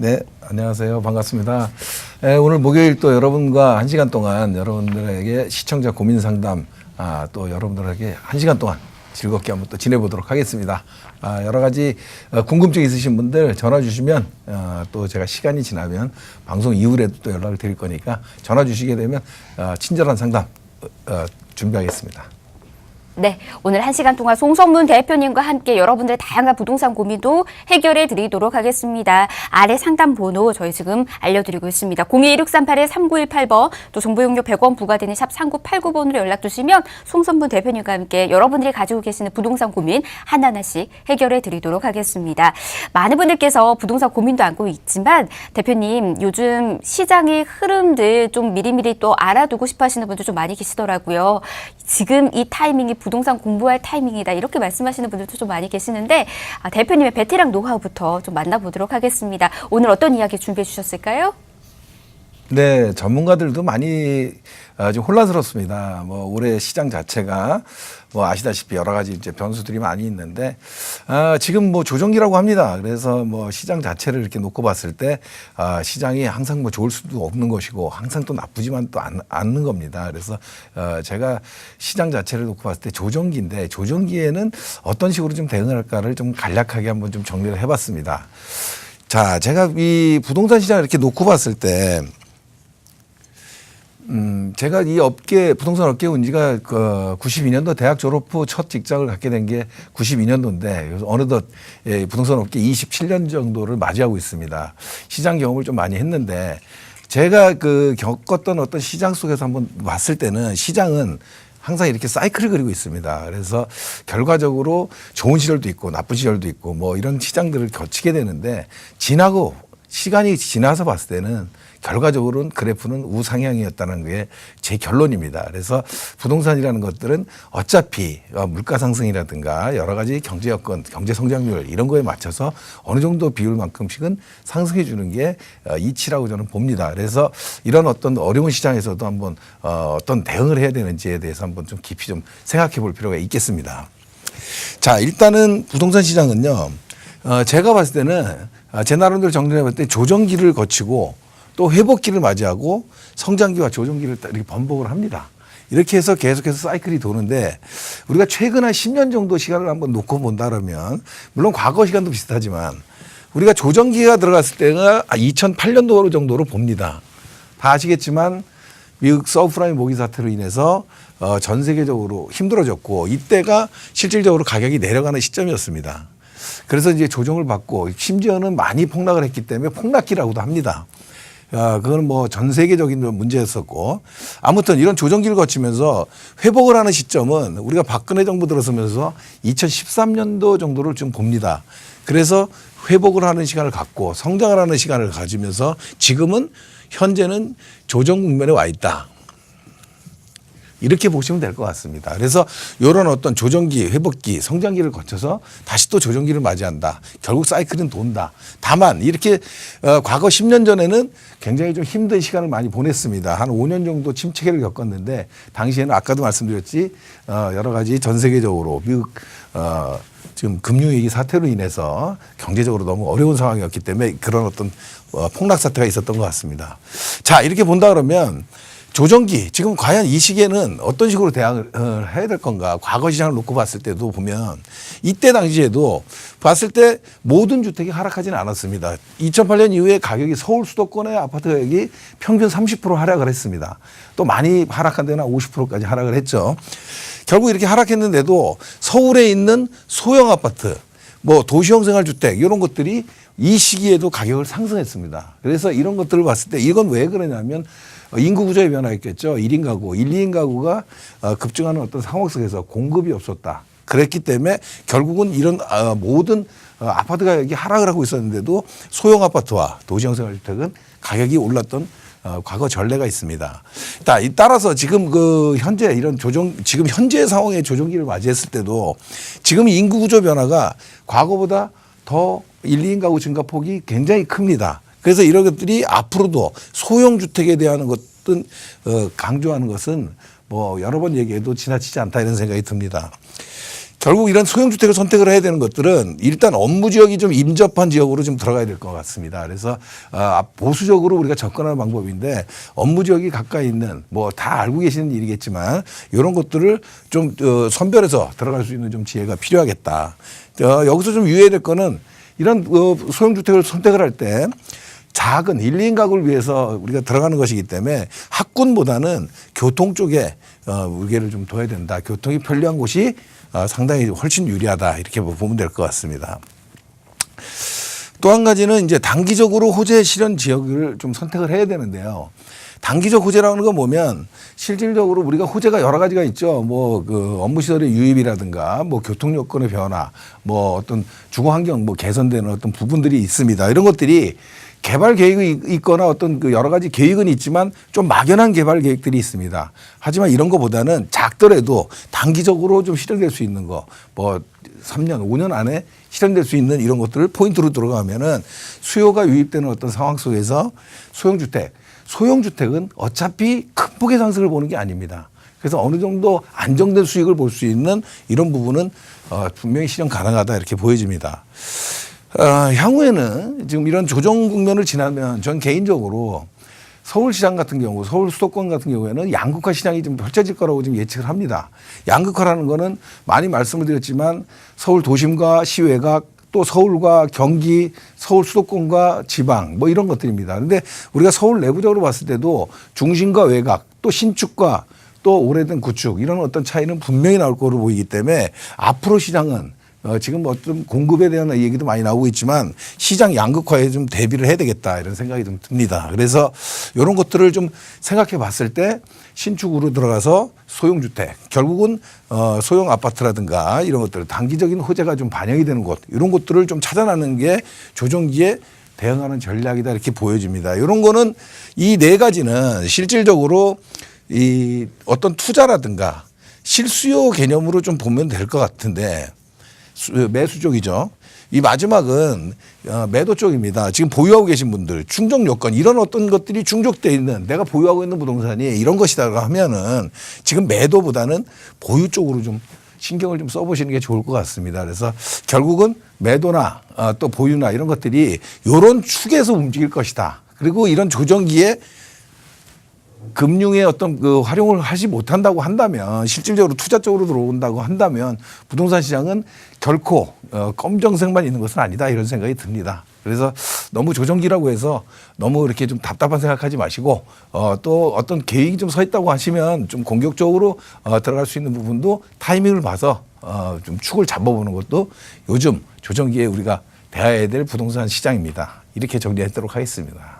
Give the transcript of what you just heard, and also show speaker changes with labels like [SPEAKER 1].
[SPEAKER 1] 네, 안녕하세요. 반갑습니다. 에, 오늘 목요일 또 여러분과 한 시간 동안 여러분들에게 시청자 고민 상담, 아, 또 여러분들에게 한 시간 동안 즐겁게 한번 또 지내보도록 하겠습니다. 아, 여러 가지 어, 궁금증 있으신 분들 전화 주시면 어, 또 제가 시간이 지나면 방송 이후에도 또 연락을 드릴 거니까 전화 주시게 되면 어, 친절한 상담 어, 어, 준비하겠습니다.
[SPEAKER 2] 네, 오늘 한 시간 동안 송성문 대표님과 함께 여러분들의 다양한 부동산 고민도 해결해 드리도록 하겠습니다. 아래 상담 번호 저희 지금 알려드리고 있습니다. 021638-3918번 또 정보용료 100원 부과되는 샵 3989번으로 연락 주시면 송성문 대표님과 함께 여러분들이 가지고 계시는 부동산 고민 하나하나씩 해결해 드리도록 하겠습니다. 많은 분들께서 부동산 고민도 안고 있지만 대표님 요즘 시장의 흐름들 좀 미리미리 또 알아두고 싶어 하시는 분들 좀 많이 계시더라고요. 지금 이 타이밍이 부 동산 공부할 타이밍이다 이렇게 말씀하시는 분들도 좀 많이 계시는데 아, 대표님의 베테랑 노하우부터 좀 만나보도록 하겠습니다. 오늘 어떤 이야기 준비해 주셨을까요?
[SPEAKER 1] 네, 전문가들도 많이 어, 좀 혼란스럽습니다. 뭐 올해 시장 자체가 뭐 아시다시피 여러 가지 이제 변수들이 많이 있는데 아, 지금 뭐 조정기라고 합니다. 그래서 뭐 시장 자체를 이렇게 놓고 봤을 때 아, 시장이 항상 뭐 좋을 수도 없는 것이고 항상 또 나쁘지만 또 않, 않는 겁니다. 그래서 어, 제가 시장 자체를 놓고 봤을 때 조정기인데 조정기에는 어떤 식으로 좀 대응할까를 좀 간략하게 한번 좀 정리를 해봤습니다. 자, 제가 이 부동산 시장을 이렇게 놓고 봤을 때 음, 제가 이 업계, 부동산 업계 온 지가 그 92년도 대학 졸업 후 첫 직장을 갖게 된 게 92년도인데 어느덧 예, 부동산 업계 27년 정도를 맞이하고 있습니다. 시장 경험을 좀 많이 했는데 제가 그 겪었던 어떤 시장 속에서 한번 왔을 때는 시장은 항상 이렇게 사이클을 그리고 있습니다. 그래서 결과적으로 좋은 시절도 있고 나쁜 시절도 있고 뭐 이런 시장들을 거치게 되는데 지나고 시간이 지나서 봤을 때는 결과적으로는 그래프는 우상향이었다는 게 제 결론입니다. 그래서 부동산이라는 것들은 어차피 어, 물가 상승이라든가 여러 가지 경제 여건, 경제 성장률 이런 거에 맞춰서 어느 정도 비율만큼씩은 상승해 주는 게 어, 이치라고 저는 봅니다. 그래서 이런 어떤 어려운 시장에서도 한번 어, 어떤 대응을 해야 되는지에 대해서 한번 좀 깊이 좀 생각해 볼 필요가 있겠습니다. 자, 일단은 부동산 시장은요, 어, 제가 봤을 때는 아, 제 나름대로 정리해 봤을 때 조정기를 거치고 또 회복기를 맞이하고 성장기와 조정기를 딱 이렇게 번복을 합니다. 이렇게 해서 계속해서 사이클이 도는데 우리가 최근 한 10년 정도 시간을 한번 놓고 본다 그러면 물론 과거 시간도 비슷하지만 우리가 조정기가 들어갔을 때가 2008년도 정도로 봅니다. 다 아시겠지만 미국 서브프라임 모기 사태로 인해서 어, 전 세계적으로 힘들어졌고 이때가 실질적으로 가격이 내려가는 시점이었습니다. 그래서 이제 조정을 받고 심지어는 많이 폭락을 했기 때문에 폭락기라고도 합니다. 아, 그건 뭐 전 세계적인 문제였었고 아무튼 이런 조정기를 거치면서 회복을 하는 시점은 우리가 박근혜 정부 들어서면서 2013년도 정도를 좀 봅니다. 그래서 회복을 하는 시간을 갖고 성장을 하는 시간을 가지면서 지금은 현재는 조정 국면에 와 있다. 이렇게 보시면 될 것 같습니다. 그래서 이런 어떤 조정기, 회복기, 성장기를 거쳐서 다시 또 조정기를 맞이한다. 결국 사이클은 돈다. 다만 이렇게 어, 과거 10년 전에는 굉장히 좀 힘든 시간을 많이 보냈습니다. 한 5년 정도 침체기를 겪었는데 당시에는 아까도 말씀드렸지 어, 여러 가지 전 세계적으로 미국 어, 지금 금융위기 사태로 인해서 경제적으로 너무 어려운 상황이었기 때문에 그런 어떤 어, 폭락 사태가 있었던 것 같습니다. 자 이렇게 본다 그러면 조정기 지금 과연 이 시기에는 어떤 식으로 대응을 어, 해야 될 건가 과거 시장을 놓고 봤을 때도 보면 이때 당시에도 봤을 때 모든 주택이 하락하지는 않았습니다. 2008년 이후에 가격이 서울 수도권의 아파트 가격이 평균 30% 하락을 했습니다. 또 많이 하락한 데는 50%까지 하락을 했죠. 결국 이렇게 하락했는데도 서울에 있는 소형 아파트 뭐 도시형 생활 주택 이런 것들이 이 시기에도 가격을 상승했습니다. 그래서 이런 것들을 봤을 때 이건 왜 그러냐면 인구 구조의 변화였겠죠. 1인 가구, 1, 2인 가구가 어, 급증하는 어떤 상황 속에서 공급이 없었다. 그랬기 때문에 결국은 이런 어, 모든 어, 아파트 가격이 하락을 하고 있었는데도 소형 아파트와 도시형 생활주택은 가격이 올랐던 어, 과거 전례가 있습니다. 따라서 지금 그 현재 이런 조정, 지금 현재 상황의 조정기를 맞이했을 때도 지금 인구 구조 변화가 과거보다 더 1, 2인 가구 증가 폭이 굉장히 큽니다. 그래서 이런 것들이 앞으로도 소형 주택에 대한 것은 어, 강조하는 것은 뭐 여러 번 얘기해도 지나치지 않다 이런 생각이 듭니다. 결국 이런 소형 주택을 선택을 해야 되는 것들은 일단 업무 지역이 좀 임접한 지역으로 좀 들어가야 될 것 같습니다. 그래서 아, 보수적으로 우리가 접근하는 방법인데 업무 지역이 가까이 있는 뭐 다 알고 계시는 일이겠지만 이런 것들을 좀 어, 선별해서 들어갈 수 있는 좀 지혜가 필요하겠다. 어, 여기서 좀 유의해야 될 거는 이런 어, 소형 주택을 선택을 할때 작은 1, 2인 가구를 위해서 우리가 들어가는 것이기 때문에 학군보다는 교통 쪽에 어, 무게를 좀 둬야 된다. 교통이 편리한 곳이 어, 상당히 훨씬 유리하다. 이렇게 보면 될 것 같습니다. 또 한 가지는 이제 단기적으로 호재 실현 지역을 좀 선택을 해야 되는데요. 단기적 호재라는 건 뭐면 실질적으로 우리가 호재가 여러 가지가 있죠. 뭐 그 업무 시설의 유입이라든가 뭐 교통 여건의 변화, 뭐 어떤 주거 환경 뭐 개선되는 어떤 부분들이 있습니다. 이런 것들이 개발 계획이 있거나 어떤 그 여러 가지 계획은 있지만 좀 막연한 개발 계획들이 있습니다. 하지만 이런 것보다는 작더라도 단기적으로 좀 실현될 수 있는 거, 뭐 3년, 5년 안에 실현될 수 있는 이런 것들을 포인트로 들어가면은 수요가 유입되는 어떤 상황 속에서 소형주택, 소형주택은 어차피 큰 폭의 상승을 보는 게 아닙니다. 그래서 어느 정도 안정된 수익을 볼 수 있는 이런 부분은 어, 분명히 실현 가능하다 이렇게 보여집니다. 어, 향후에는 지금 이런 조정 국면을 지나면 전 개인적으로 서울시장 같은 경우, 서울 수도권 같은 경우에는 양극화 시장이 좀 펼쳐질 거라고 지금 예측을 합니다. 양극화라는 거는 많이 말씀을 드렸지만 서울 도심과 시외가 또 서울과 경기, 서울 수도권과 지방 뭐 이런 것들입니다. 그런데 우리가 서울 내부적으로 봤을 때도 중심과 외곽 또 신축과 또 오래된 구축 이런 어떤 차이는 분명히 나올 거로 보이기 때문에 앞으로 시장은 어, 지금 어떤 공급에 대한 얘기도 많이 나오고 있지만 시장 양극화에 좀 대비를 해야 되겠다 이런 생각이 좀 듭니다. 그래서 이런 것들을 좀 생각해 봤을 때 신축으로 들어가서 소형주택 결국은 어, 소형 아파트라든가 이런 것들 단기적인 호재가 좀 반영이 되는 곳 이런 것들을 좀 찾아나는 게 조정기에 대응하는 전략이다 이렇게 보여집니다. 이런 거는 이 네 가지는 실질적으로 이 어떤 투자라든가 실수요 개념으로 좀 보면 될 것 같은데 수- 매수 쪽이죠. 이 마지막은 어, 매도 쪽입니다. 지금 보유하고 계신 분들 충족 요건 이런 어떤 것들이 충족돼 있는 내가 보유하고 있는 부동산이 이런 것이다가 하면은 지금 매도보다는 보유 쪽으로 좀 신경을 좀 써보시는 게 좋을 것 같습니다. 그래서 결국은 매도나 어, 또 보유나 이런 것들이 이런 축에서 움직일 것이다. 그리고 이런 조정기에 금융의 어떤 그 활용을 하지 못한다고 한다면 실질적으로 투자 쪽으로 들어온다고 한다면 부동산 시장은 결코 어, 검정색만 있는 것은 아니다 이런 생각이 듭니다. 그래서 너무 조정기라고 해서 너무 이렇게 좀 답답한 생각하지 마시고 어, 또 어떤 계획이 좀 서 있다고 하시면 좀 공격적으로 어, 들어갈 수 있는 부분도 타이밍을 봐서 어, 좀 축을 잡아보는 것도 요즘 조정기에 우리가 대해야 될 부동산 시장입니다. 이렇게 정리하도록 하겠습니다.